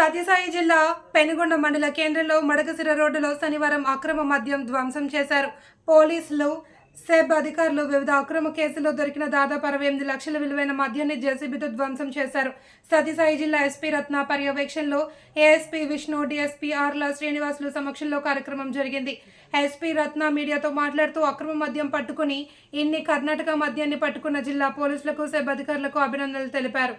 సత్యసాయి జిల్లా పెనుగొండ మండల కేంద్రంలో మడకసిర రోడ్డులో శనివారం అక్రమ మద్యం ధ్వంసం చేశారు. పోలీసులు సెబ్ అధికారులు వివిధ అక్రమ కేసుల్లో దొరికిన దాదాపు అరవై ఎనిమిది లక్షల విలువైన మద్యాన్ని జేసీబీతో ధ్వంసం చేశారు. సత్యసాయి జిల్లా ఎస్పీ రత్న పర్యవేక్షణలో ఏఎస్పీ విష్ణు డిఎస్పీ ఆర్ల శ్రీనివాసులు సమక్షంలో కార్యక్రమం జరిగింది. ఎస్పీ రత్న మీడియాతో మాట్లాడుతూ అక్రమ మద్యం పట్టుకుని ఇన్ని కర్ణాటక మద్యాన్ని పట్టుకున్న జిల్లా పోలీసులకు సెబ్ అధికారులకు అభినందనలు తెలిపారు.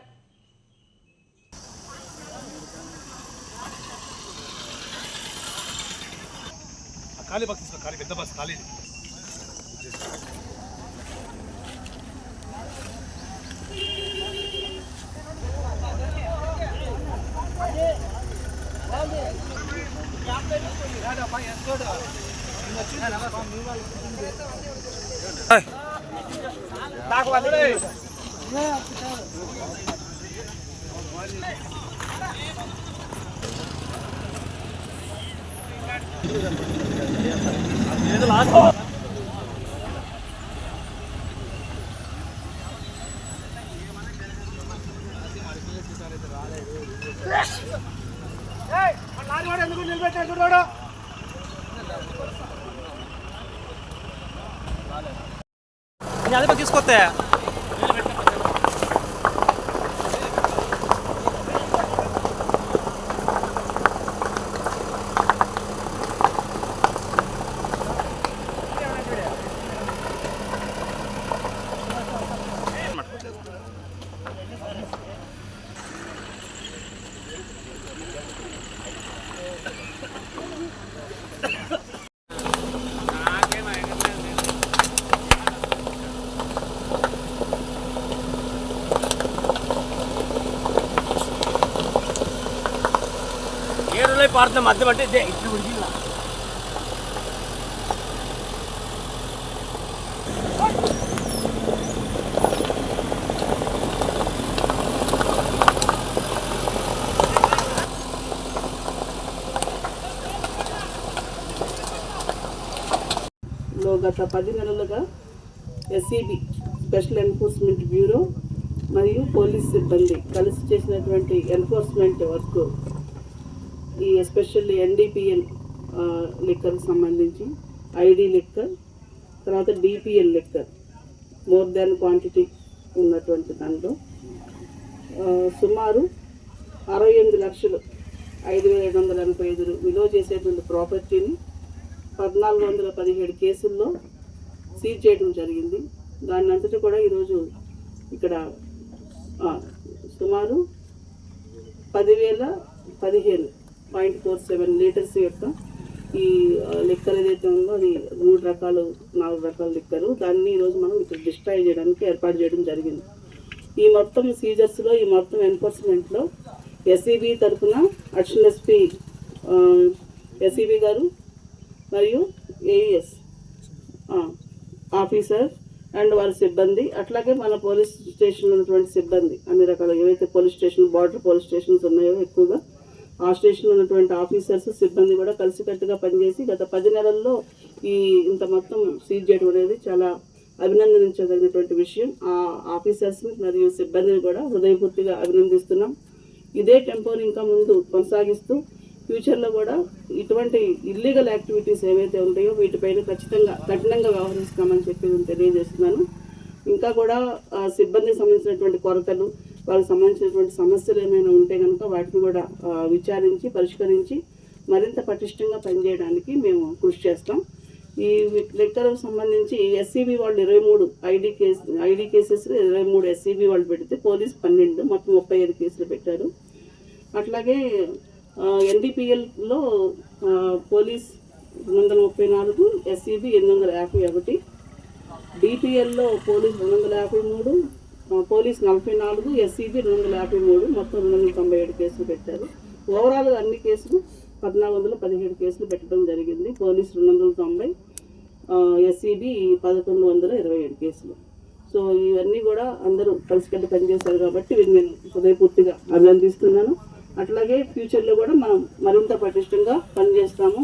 ఖాళీ బస్ తీసుకో ఖాళీ పెద్ద బస్ ఖాళీ అదే పక్క తీసుకొస్తే ஏருளை பார்த்த மத்த மட்டும் இதே இட்டு பிடிச்சிக்கலாம். లో గత పది నెలలుగా ఎస్ఈబి స్పెషల్ ఎన్ఫోర్స్మెంట్ బ్యూరో మరియు పోలీస్ సిబ్బంది కలిసి చేసినటువంటి ఎన్ఫోర్స్మెంట్ వర్క్ ఈ ఎస్పెషల్లీ ఎన్డీపీఎల్ లిక్కర్ సంబంధించి ఐడి లిక్కర్ తర్వాత DPL liquor more than quantity ఉన్నటువంటి దాంట్లో. సుమారు అరవై ఎనిమిది లక్షలు ఐదు వేల ఐదు వందల ఎనభై ఐదు విలువ చేసేటువంటి ప్రాపర్టీని పద్నాలుగు వందల పదిహేడు కేసుల్లో సీజ్ చేయడం జరిగింది. దాని అంతటి కూడా ఈరోజు ఇక్కడ సుమారు పదివేల పదిహేను పాయింట్ ఫోర్ సెవెన్ లీటర్స్ యొక్క ఈ లిక్కర్ ఏదైతే ఉందో అది మూడు రకాలు నాలుగు రకాల లిక్కరు దాన్ని ఈరోజు మనం ఇక్కడ డిస్ట్రాయ్ చేయడానికి ఏర్పాటు చేయడం జరిగింది. ఈ మొత్తం సీజర్స్లో ఈ మొత్తం ఎన్ఫోర్స్మెంట్లో ఎస్ఈబి తరఫున అడిషనల్ ఎస్పీ ఎస్ఈబి గారు మరియు ఏఎస్ ఆఫీసర్ అండ్ వారి సిబ్బంది అట్లాగే మన పోలీస్ స్టేషన్ ఉన్నటువంటి సిబ్బంది. అన్ని రకాల ఏవైతే police station border police stations ఉన్నాయో ఎక్కువగా ఆ స్టేషన్ ఉన్నటువంటి ఆఫీసర్స్ సిబ్బంది కూడా కలిసికట్టుగా పనిచేసి గత పది నెలల్లో ఈ ఇంత మొత్తం సీజ్ చేయడం అనేది చాలా అభినందించదగినటువంటి విషయం. ఆ ఆఫీసర్స్ని మరియు సిబ్బందిని కూడా హృదయపూర్తిగా అభినందిస్తున్నాం. ఇదే టెంపోని ఇంకా ముందు కొనసాగిస్తూ ఫ్యూచర్లో కూడా ఇటువంటి ఇల్లీగల్ యాక్టివిటీస్ ఏవైతే ఉంటాయో వీటిపైన ఖచ్చితంగా కఠినంగా వ్యవహరిస్తామని చెప్పి నేను తెలియజేస్తున్నాను. ఇంకా కూడా సిబ్బందికి సంబంధించినటువంటి కొరతలు వాళ్ళకి సంబంధించినటువంటి సమస్యలు ఏమైనా ఉంటే కనుక వాటిని కూడా విచారించి పరిష్కరించి మరింత పటిష్టంగా పనిచేయడానికి మేము కృషి చేస్తాం. ఈ లెక్కలకు సంబంధించి ఎస్సీబీ వాళ్ళు ఇరవై మూడు ఐడి కేసు ఐడి కేసెస్ ఇరవై మూడు ఎస్సీబీ వాళ్ళు పెడితే పోలీస్ పన్నెండు మొత్తం ముప్పై ఐదు కేసులు పెట్టారు. అట్లాగే ఎన్డీపీఎల్లో పోలీస్ రెండు వందల ముప్పై నాలుగు ఎస్సీబీ ఎనిమిది వందల యాభై ఒకటి డిపిఎల్లో పోలీస్ రెండు వందల యాభై మూడు పోలీస్ నలభై నాలుగు ఎస్సీబీ రెండు వందల యాభై మూడు మొత్తం రెండు వందల తొంభై ఏడు కేసులు పెట్టారు. ఓవరాల్గా అన్ని కేసులు పద్నాలుగు వందల పదిహేడు కేసులు పెట్టడం జరిగింది. పోలీస్ రెండు వందల తొంభై ఎస్సీబీ పదకొండు వందల ఇరవై ఏడు కేసులు. సో ఇవన్నీ కూడా అందరూ కలిసికట్టి పనిచేశారు కాబట్టి వీరిని నేను హృదయపూర్తిగా అభినందిస్తున్నాను. అట్లాగే ఫ్యూచర్లో కూడా మనం మరింత పటిష్టంగా పనిచేస్తాము.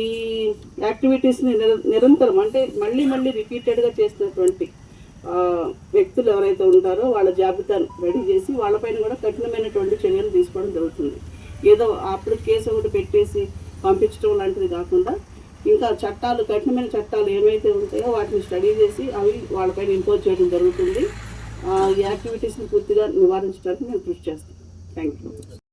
ఈ యాక్టివిటీస్ని నిర నిరంతరం అంటే మళ్ళీ మళ్ళీ రిపీటెడ్గా చేసినటువంటి వ్యక్తులు ఎవరైతే ఉంటారో వాళ్ళ జాబితాను రెడీ చేసి వాళ్ళపైన కూడా కఠినమైనటువంటి చర్యలు తీసుకోవడం జరుగుతుంది. ఏదో అప్పుడు కేసు ఒకటి పెట్టేసి పంపించడం లాంటిది కాకుండా ఇంకా చట్టాలు కఠినమైన చట్టాలు ఏమైతే ఉంటాయో వాటిని స్టడీ చేసి అవి వాళ్ళపైన ఇంపోజ్ చేయడం జరుగుతుంది. ఈ యాక్టివిటీస్ని పూర్తిగా నివారించడానికి మేము కృషి చేస్తాం. Thank you.